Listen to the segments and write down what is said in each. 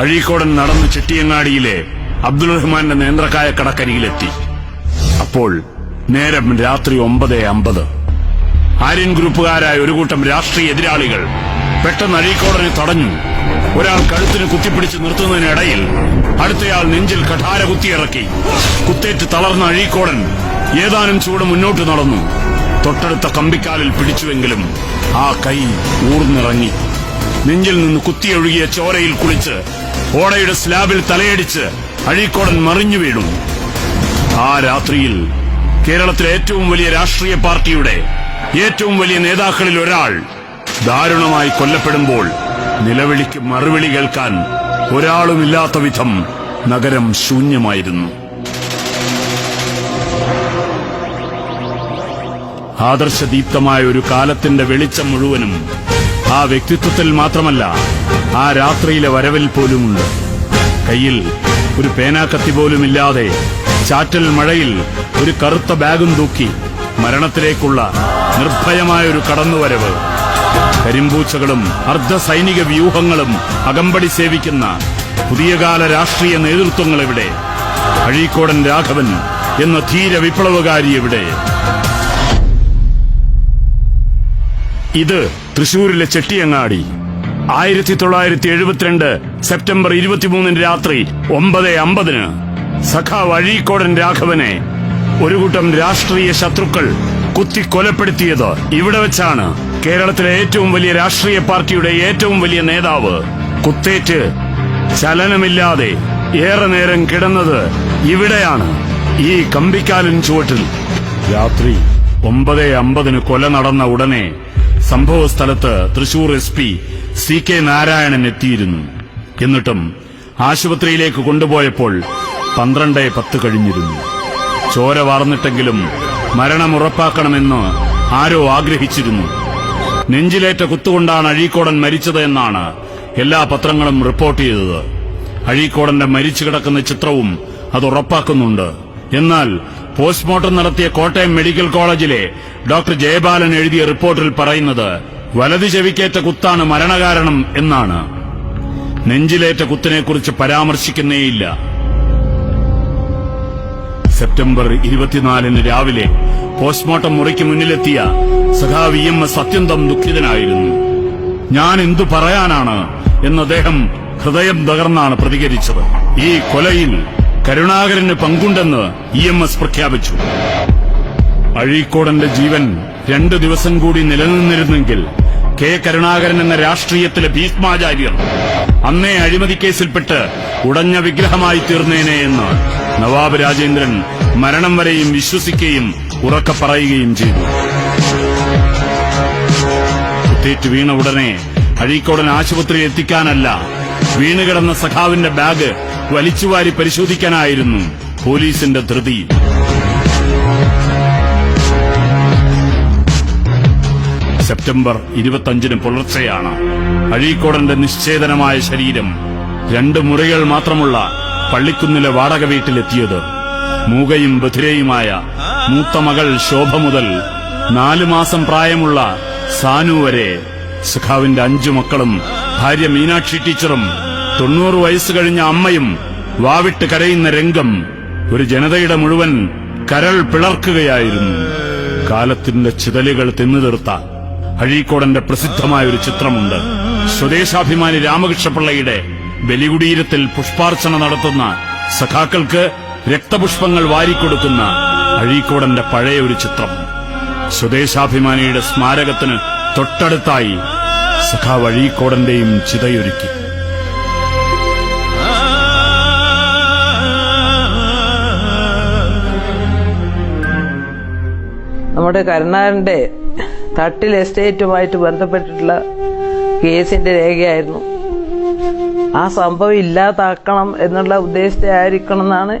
അഴീക്കോടൻ നടന്ന് ചെട്ടിയങ്ങാടിയിലെ അബ്ദുൾ റഹ്മാന്റെ നേന്ത്രക്കായ കടക്കരികിലെത്തി. അപ്പോൾ നേരം രാത്രി ഒമ്പത് അമ്പത്. ആര്യൻ ഗ്രൂപ്പുകാരായ ഒരു കൂട്ടം രാഷ്ട്രീയ എതിരാളികൾ പെട്ടെന്ന് അഴീക്കോടനെ തടഞ്ഞു. ഒരാൾ കഴുത്തിന് കുത്തിപ്പിടിച്ച് നിർത്തുന്നതിനിടയിൽ അടുത്തയാൾ നെഞ്ചിൽ കഠാര കുത്തിയിറക്കി. കുത്തേറ്റ് തളർന്ന അഴീക്കോടൻ ഏതാനും ചൂട് മുന്നോട്ട് നടന്നു. തൊട്ടടുത്ത കമ്പിക്കാലിൽ പിടിച്ചുവെങ്കിലും ആ കൈ ഊർന്നിറങ്ങി. നെഞ്ചിൽ നിന്ന് കുത്തിയൊഴുകിയ ചോരയിൽ കുളിച്ച് ഓടയുടെ സ്ലാബിൽ തലയടിച്ച് അഴീക്കോടൻ മറിഞ്ഞു വീണു. ആ രാത്രിയിൽ കേരളത്തിലെ ഏറ്റവും വലിയ രാഷ്ട്രീയ പാർട്ടിയുടെ ഏറ്റവും വലിയ നേതാക്കളിൽ ഒരാൾ ദാരുണമായി കൊല്ലപ്പെടുമ്പോൾ നിലവിളിക്ക് മറുവിളി കേൾക്കാൻ ഒരാളുമില്ലാത്ത വിധം നഗരം ശൂന്യമായിരുന്നു. ആദർശദീപ്തമായ ഒരു കാലത്തിന്റെ വെളിച്ചം മുഴുവനും ആ വ്യക്തിത്വത്തിൽ മാത്രമല്ല ആ രാത്രിയിലെ വരവിൽ പോലുമുണ്ട്. കയ്യിൽ ഒരു പേനാക്കത്തി പോലുമില്ലാതെ ചാറ്റൽ മഴയിൽ ഒരു കറുത്ത ബാഗും തൂക്കി മരണത്തിലേക്കുള്ള നിർഭയമായ ഒരു കടന്നുവരവ്. കരിമ്പൂച്ചകളും അർദ്ധ സൈനിക വ്യൂഹങ്ങളും അകമ്പടി സേവിക്കുന്ന പുതിയകാല രാഷ്ട്രീയ നേതൃത്വങ്ങൾ എവിടെ അഴീക്കോടൻ രാഘവൻ എന്ന ധീര വിപ്ലവകാരി എവിടെ? ഇത് തൃശൂരിലെ ചെട്ടിയങ്ങാടി. ആയിരത്തി തൊള്ളായിരത്തി എഴുപത്തിരണ്ട് സെപ്റ്റംബർ ഇരുപത്തിമൂന്നിന് രാത്രി ഒമ്പത് അമ്പതിന് സഖാവ് അഴീക്കോടൻ രാഘവനെ ഒരു കൂട്ടം രാഷ്ട്രീയ ശത്രുക്കൾ കുത്തി കൊലപ്പെടുത്തിയത് ഇവിടെ വെച്ചാണ്. കേരളത്തിലെ ഏറ്റവും വലിയ രാഷ്ട്രീയ പാർട്ടിയുടെ ഏറ്റവും വലിയ നേതാവ് കുത്തേറ്റ് ചലനമില്ലാതെ ഏറെ നേരം കിടന്നത് ഇവിടെയാണ്. ഈ കമ്പിക്കാലൻ ചുവട്ടിൽ രാത്രി ഒമ്പത് അമ്പതിന് കൊല നടന്ന ഉടനെ സംഭവ സ്ഥലത്ത് Thrissur S P C K Narayanan എത്തിയിരുന്നു. എന്നിട്ടും ആശുപത്രിയിലേക്ക് കൊണ്ടുപോയപ്പോൾ പന്ത്രണ്ട് പത്ത് കഴിഞ്ഞിരുന്നു. ചോര വാർന്നിട്ടെങ്കിലും മരണം ഉറപ്പാക്കണമെന്ന് ആരോ ആഗ്രഹിച്ചിരുന്നു. നെഞ്ചിലേറ്റ കുത്തുകൊണ്ടാണ് അഴീക്കോടൻ മരിച്ചത് എന്നാണ് എല്ലാ പത്രങ്ങളും റിപ്പോർട്ട് ചെയ്തത്. അഴീക്കോടന്റെ മരിച്ചു കിടക്കുന്ന ചിത്രവും അത് ഉറപ്പാക്കുന്നുണ്ട്. എന്നാൽ പോസ്റ്റ്മോർട്ടം നടത്തിയ കോട്ടയം മെഡിക്കൽ കോളേജിലെ ഡോക്ടർ ജയബാലൻ എഴുതിയ റിപ്പോർട്ടിൽ പറയുന്നത് വലതു ചെവിക്കേറ്റ കുത്താണ് മരണകാരണം എന്നാണ്. നെഞ്ചിലേറ്റ കുത്തിനെക്കുറിച്ച് പരാമർശിക്കുന്നേയില്ല. സെപ്റ്റംബർ ഇരുപത്തിനാലിന് രാവിലെ പോസ്റ്റ്മോർട്ടം മുറിക്ക് മുന്നിലെത്തിയ സഖാവ് ഇ എം എസ് അത്യന്തം ദുഃഖിതനായിരുന്നു. ഞാൻ എന്തു പറയാനാണ്? എന്ന് അദ്ദേഹം ഹൃദയം തകർന്നാണ് പ്രതികരിച്ചത്. ഈ കൊലയിൽ കരുണാകരന് പങ്കുണ്ടെന്ന് ഇ എം എസ് പ്രഖ്യാപിച്ചു. അഴീക്കോടന്റെ ജീവൻ രണ്ടു ദിവസം കൂടി നിലനിന്നിരുന്നെങ്കിൽ കെ കരുണാകരൻ എന്ന രാഷ്ട്രീയത്തിലെ ഭീഷ്മാചാര്യർ അന്നേ അഴിമതി കേസിൽപ്പെട്ട് ഉടഞ്ഞ വിഗ്രഹമായി തീർന്നേനെ എന്ന് നവാബ് രാജേന്ദ്രൻ മരണം വരെയും വിശ്വസിക്കുകയും ഉറക്കെ പറയുകയും ചെയ്തു. കുത്തേറ്റ് വീണ ഉടനെ അഴീക്കോടൻ ആശുപത്രിയിൽ എത്തിക്കാനല്ല വീണുകിടന്ന സഖാവിന്റെ ബാഗ് വലിച്ചുവാരി പരിശോധിക്കാനായിരുന്നു പോലീസിന്റെ ധൃതി. സെപ്റ്റംബർ ഇരുപത്തിയഞ്ചിന് പുലർച്ചെയാണ് അഴീക്കോടന്റെ നിശ്ചേതനമായ ശരീരം രണ്ട് മുറികൾ മാത്രമുള്ള പള്ളിക്കുന്നിലെ വാടക വീട്ടിലെത്തിയത്. മൂകയും ബധിരയുമായ മൂത്ത മകൾ ശോഭ മുതൽ നാലു മാസം പ്രായമുള്ള സാനു വരെ സഖാവിന്റെ അഞ്ചു മക്കളും ഭാര്യ മീനാക്ഷി ടീച്ചറും തൊണ്ണൂറ് വയസ്സ് കഴിഞ്ഞ അമ്മയും വാവിട്ട് കരയുന്ന രംഗം ഒരു ജനതയുടെ മുഴുവൻ കരൾ പിളർക്കുകയായിരുന്നു. കാലത്തിന്റെ ചിതലുകൾ തിന്നു തീർത്ത അഴീക്കോടന്റെ പ്രസിദ്ധമായ ഒരു ചിത്രമുണ്ട്. സ്വദേശാഭിമാനി രാമകൃഷ്ണപിള്ളയുടെ ബലികുടീരത്തിൽ പുഷ്പാർച്ചന നടത്തുന്ന സഖാക്കൾക്ക് രക്തപുഷ്പങ്ങൾ വാരിക്കൊടുക്കുന്ന അഴീക്കോടന്റെ പഴയ ഒരു ചിത്രം. സ്വദേശാഭിമാനിയുടെ സ്മാരകത്തിന് തൊട്ടടുത്തായി സഖാവ് അഴീക്കോടന്റെയും ചിതയൊരുക്കി. നമ്മുടെ കരുണാകരന്റെ തട്ടിൽ എസ്റ്റേറ്റുമായിട്ട് ബന്ധപ്പെട്ടിട്ടുള്ള കേസിന്റെ രേഖയായിരുന്നു. ആ സംഭവം ഇല്ലാതാക്കണം എന്നുള്ള ഉദ്ദേശത്തെ ആയിരിക്കണം എന്നാണ്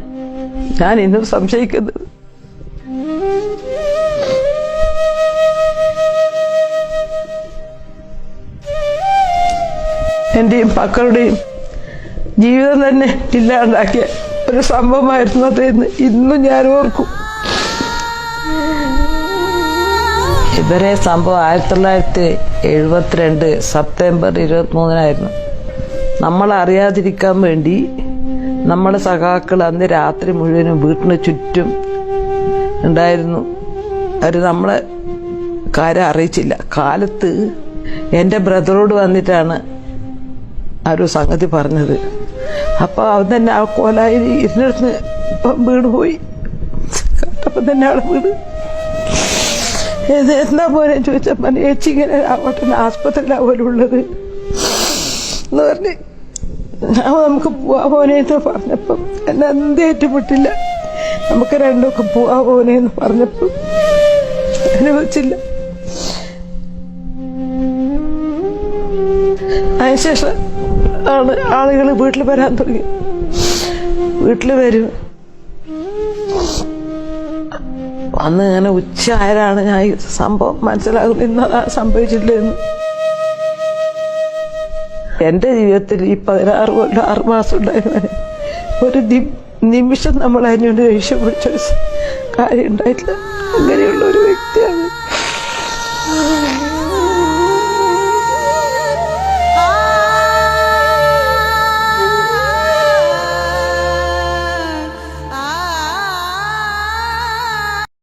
ഞാൻ ഇന്നും സംശയിക്കുന്നത്. എന്റെയും മക്കളുടെയും ജീവിതം തന്നെ ഇല്ലാണ്ടാക്കിയ ഒരു സംഭവമായിരുന്നു അതെന്ന് ഇന്നും ഞാൻ ഓർക്കും. ഇവരെ സംഭവം ആയിരത്തി തൊള്ളായിരത്തി എഴുപത്തിരണ്ട് സെപ്റ്റംബർ ഇരുപത്തിമൂന്നിനായിരുന്നു. നമ്മളറിയാതിരിക്കാൻ വേണ്ടി നമ്മളെ സഖാക്കൾ അന്ന് രാത്രി മുഴുവനും വീട്ടിന് ചുറ്റും ഉണ്ടായിരുന്നു. അവർ നമ്മളെ കാര്യം അറിയിച്ചില്ല. കാലത്ത് എന്റെ ബ്രദറോട് വന്നിട്ടാണ് ആ ഒരു സംഗതി പറഞ്ഞത്. അപ്പോൾ അവൻ തന്നെ ആ കോലായി ഇരുന്നിടത്ത് വീട് പോയി കണ്ടപ്പം തന്നെ അവിടെ വീണ്. ഏത് എന്താ പോലെ ചോദിച്ചപ്പോൾ ചേച്ചി ഇങ്ങനെ രാമട്ടൻ ആസ്പത്രിയിലാണ് പോലുള്ളത്. എന്ന് പറഞ്ഞ് നമുക്ക് പോവാ പോനെ എന്ന് പറഞ്ഞപ്പം എന്നെ എന്ത് ഏറ്റുമുട്ടില്ല. നമുക്ക് രണ്ടൊക്കെ പോവാ പോനെ എന്ന് പറഞ്ഞപ്പം അനുഭവിച്ചില്ല. അതിനുശേഷം ആണ് ആളുകൾ വീട്ടിൽ വരാൻ തുടങ്ങി. വീട്ടിൽ വരും. അന്ന് ഇങ്ങനെ ഉച്ച ആരാണ് ഞാൻ ഈ സംഭവം മനസ്സിലാകും ഇന്നതാ സംഭവിച്ചിട്ടില്ലെന്ന് എന്റെ ജീവിതത്തിൽ ഈ പതിനാറ് കൊല്ലം ആറ് മാസം ഉണ്ടായിരുന്ന. ഒരു നിമിഷം നമ്മൾ അതിനുവേണ്ടി ദേഷ്യം പിടിച്ചൊരു കാര്യം ഉണ്ടായിട്ടില്ല അങ്ങനെയുള്ള ഒരു